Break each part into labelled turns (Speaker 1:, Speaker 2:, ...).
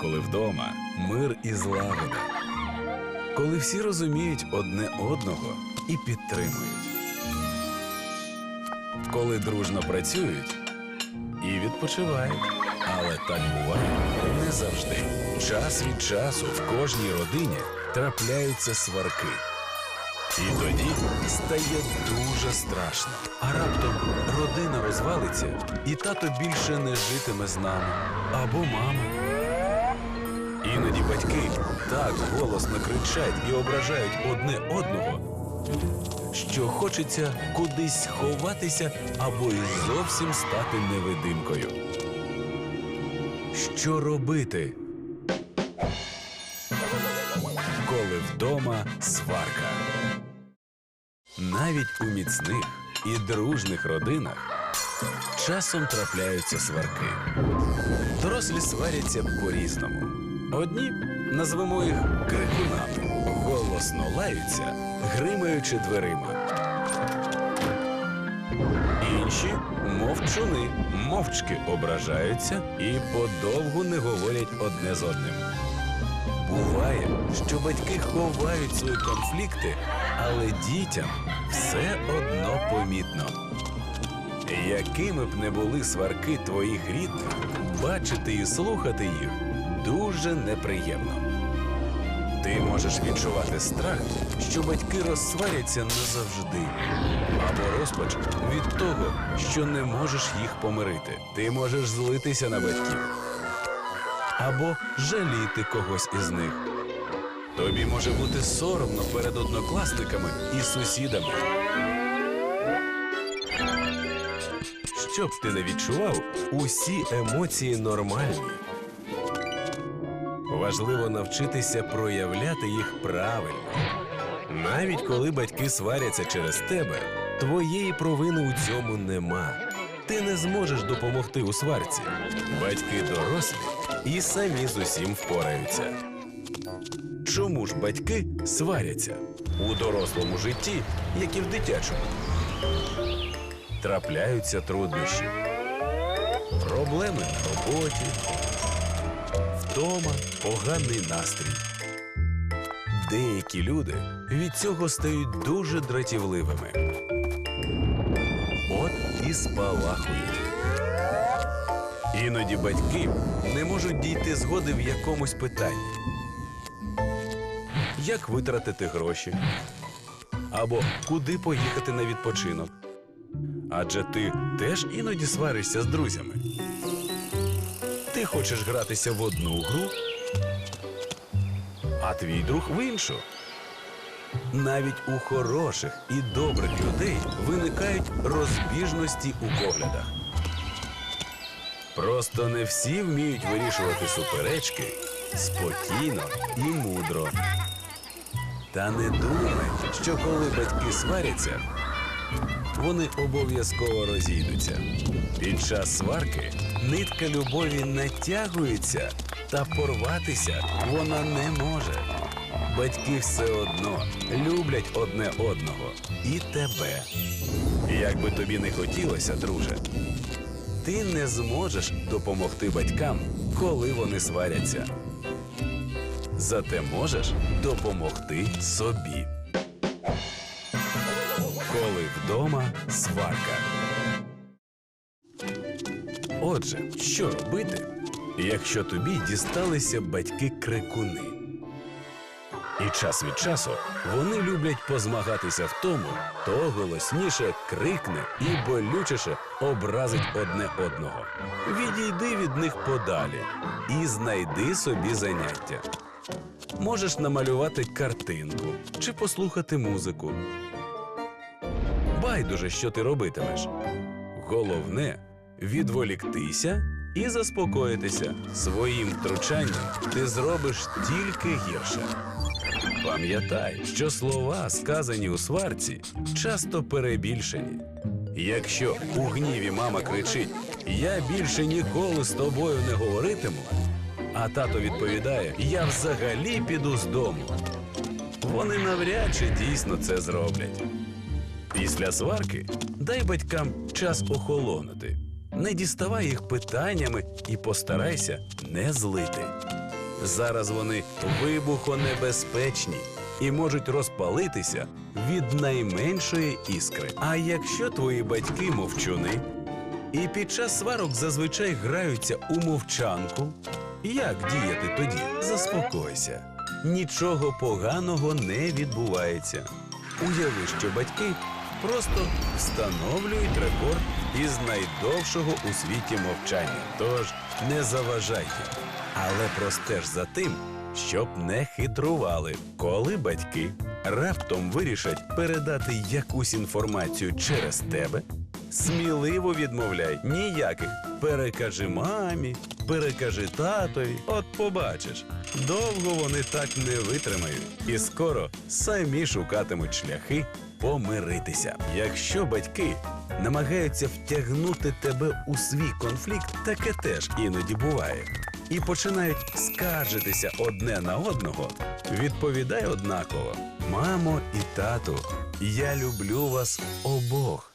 Speaker 1: Коли вдома мир і злагода. Коли всі розуміють одне одного і підтримують. Коли дружно працюють і відпочивають. Але так буває не завжди. Час від часу в кожній родині трапляються сварки. І тоді стає дуже страшно. А раптом родина розвалиться, і тато більше не житиме з нами або мама. Іноді батьки так голосно кричать і ображають одне одного, що хочеться кудись ховатися або й зовсім стати невидимкою. Що робити? Коли вдома сварка. Навіть у міцних і дружних родинах часом трапляються сварки. Дорослі сваряться по-різному. Одні назвемо їх крикунами, голосно лаються, гримаючи дверима. Інші мовчуни, мовчки ображаються і подовгу не говорять одне з одним. Буває, що батьки ховають свої конфлікти, але дітям все одно помітно. Якими б не були сварки твоїх рідних, бачити і слухати їх дуже неприємно. Ти можеш відчувати страх, що батьки розсваряться назавжди, або розпач від того, що не можеш їх помирити. Ти можеш злитися на батьків або жаліти когось із них. Тобі може бути соромно перед однокласниками і сусідами. Щоб ти не відчував, усі емоції нормальні. Важливо навчитися проявляти їх правильно. Навіть коли батьки сваряться через тебе, твоєї провини у цьому нема. Ти не зможеш допомогти у сварці. Батьки дорослі і самі з усім впораються. Чому ж батьки сваряться у дорослому житті, як і в дитячому? Трапляються труднощі, проблеми на роботі, втома, поганий настрій. Деякі люди від цього стають дуже дратівливими. От і спалахують. Іноді батьки не можуть дійти згоди в якомусь питанні. Як витратити гроші? Або куди поїхати на відпочинок? Адже ти теж іноді сваришся з друзями. Ти хочеш гратися в одну гру, а твій друг в іншу. Навіть у хороших і добрих людей виникають розбіжності у поглядах. Просто не всі вміють вирішувати суперечки спокійно і мудро. Та не думай, що коли батьки сваряться, вони обов'язково розійдуться. Під час сварки нитка любові натягується, та порватися вона не може. Батьки все одно люблять одне одного і тебе. Як би тобі не хотілося, друже, ти не зможеш допомогти батькам, коли вони сваряться. Зате можеш допомогти собі. Вдома сварка. Отже, що робити, якщо тобі дісталися батьки-крикуни? І час від часу вони люблять позмагатися в тому, хто голосніше крикне і болючіше образить одне одного. Відійди від них подалі і знайди собі заняття. Можеш намалювати картинку чи послухати музику. Байдуже, що ти робитимеш. Головне відволіктися і заспокоїтися. Своїм втручанням ти зробиш тільки гірше. Пам'ятай, що слова, сказані у сварці, часто перебільшені. Якщо у гніві мама кричить Я більше ніколи з тобою не говоритиму, а тато відповідає Я взагалі піду з дому. Вони навряд чи дійсно це зроблять. Після сварки дай батькам час охолонути Не діставай їх питаннями і постарайся не злити. Зараз вони вибухонебезпечні і можуть розпалитися від найменшої іскри. А якщо твої батьки мовчуни, і під час сварок зазвичай граються у мовчанку, як діяти тоді? Заспокойся. Нічого поганого не відбувається. Уяви, що батьки просто встановлюють рекорд із найдовшого у світі мовчання. Тож не заважайте. Але простеж за тим, щоб не хитрували, коли батьки раптом вирішать передати якусь інформацію через тебе, сміливо відмовляй ніяких. Перекажи мамі, перекажи татові. От побачиш, довго вони так не витримають, і скоро самі шукатимуть шляхи помиритися. Якщо батьки намагаються втягнути тебе у свій конфлікт, таке теж іноді буває. І починають скаржитися одне на одного, відповідай однаково: мамо і тату, я люблю вас обох.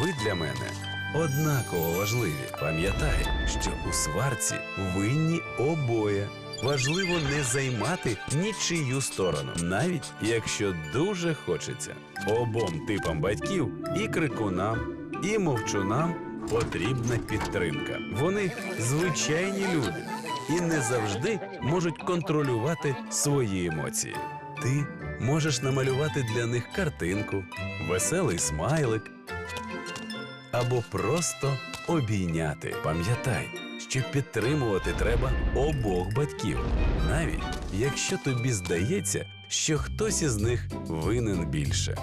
Speaker 1: Ви для мене однаково важливі. Пам'ятай, що у сварці винні обоє. Важливо не займати нічию сторону, навіть якщо дуже хочеться. Обом типам батьків і крикунам, і мовчунам потрібна підтримка. Вони звичайні люди і не завжди можуть контролювати свої емоції. Ти можеш намалювати для них картинку, веселий смайлик або просто обійняти. Пам'ятай, що підтримувати треба обох батьків, навіть якщо тобі здається, що хтось із них винен більше.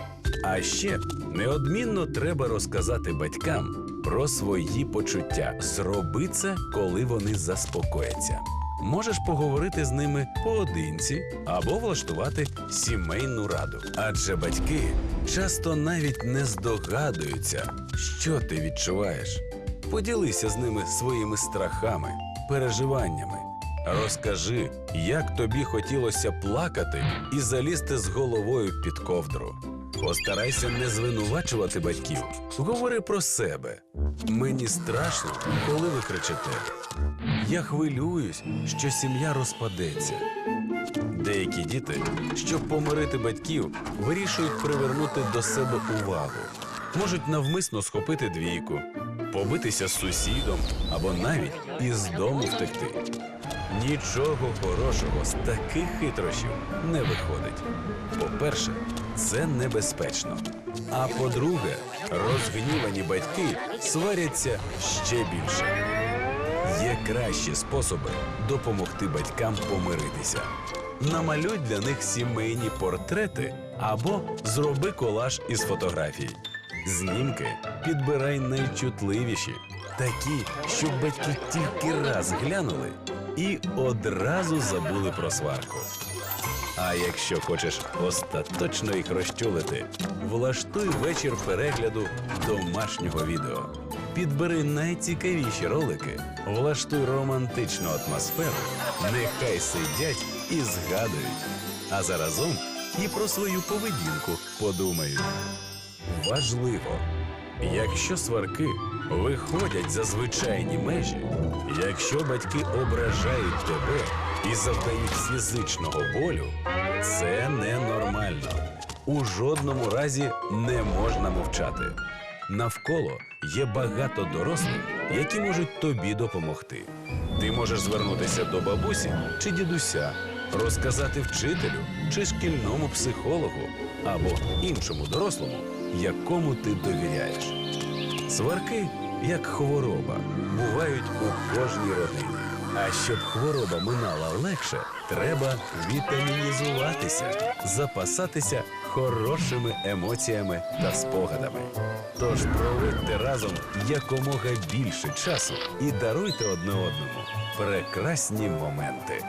Speaker 1: А ще неодмінно треба розказати батькам про свої почуття. Зроби це, коли вони заспокояться. Можеш поговорити з ними поодинці або влаштувати сімейну раду. Адже батьки часто навіть не здогадуються, що ти відчуваєш. Поділися з ними своїми страхами, переживаннями. Розкажи, як тобі хотілося плакати і залізти з головою під ковдру. Постарайся не звинувачувати батьків. Говори про себе. Мені страшно, коли ви кричите. Я хвилююсь, що сім'я розпадеться. Деякі діти, щоб помирити батьків, вирішують привернути до себе увагу. Можуть навмисно схопити двійку, побитися з сусідом або навіть із дому втекти. Нічого хорошого з таких хитрощів не виходить. По-перше, це небезпечно. А по-друге, розгнівані батьки сваряться ще більше. Є кращі способи допомогти батькам помиритися. Намалюй для них сімейні портрети або зроби колаж із фотографій. Знімки підбирай найчутливіші, такі, щоб батьки тільки раз глянули і одразу забули про сварку. А якщо хочеш остаточно їх розчулити, влаштуй вечір перегляду домашнього відео. Підбери найцікавіші ролики, влаштуй романтичну атмосферу, нехай сидять і згадують, а заразом і про свою поведінку подумають. Важливо, якщо сварки виходять за звичайні межі, якщо батьки ображають тебе і завдають фізичного болю, це ненормально. У жодному разі не можна мовчати. Навколо є багато дорослих, які можуть тобі допомогти. Ти можеш звернутися до бабусі чи дідуся, розказати вчителю чи шкільному психологу або іншому дорослому, якому ти довіряєш. Сварки, як хвороба, бувають у кожній родині. А щоб хвороба минала легше, треба вітамінізуватися, запасатися хорошими емоціями та спогадами. Тож проводьте разом якомога більше часу і даруйте одне одному прекрасні моменти.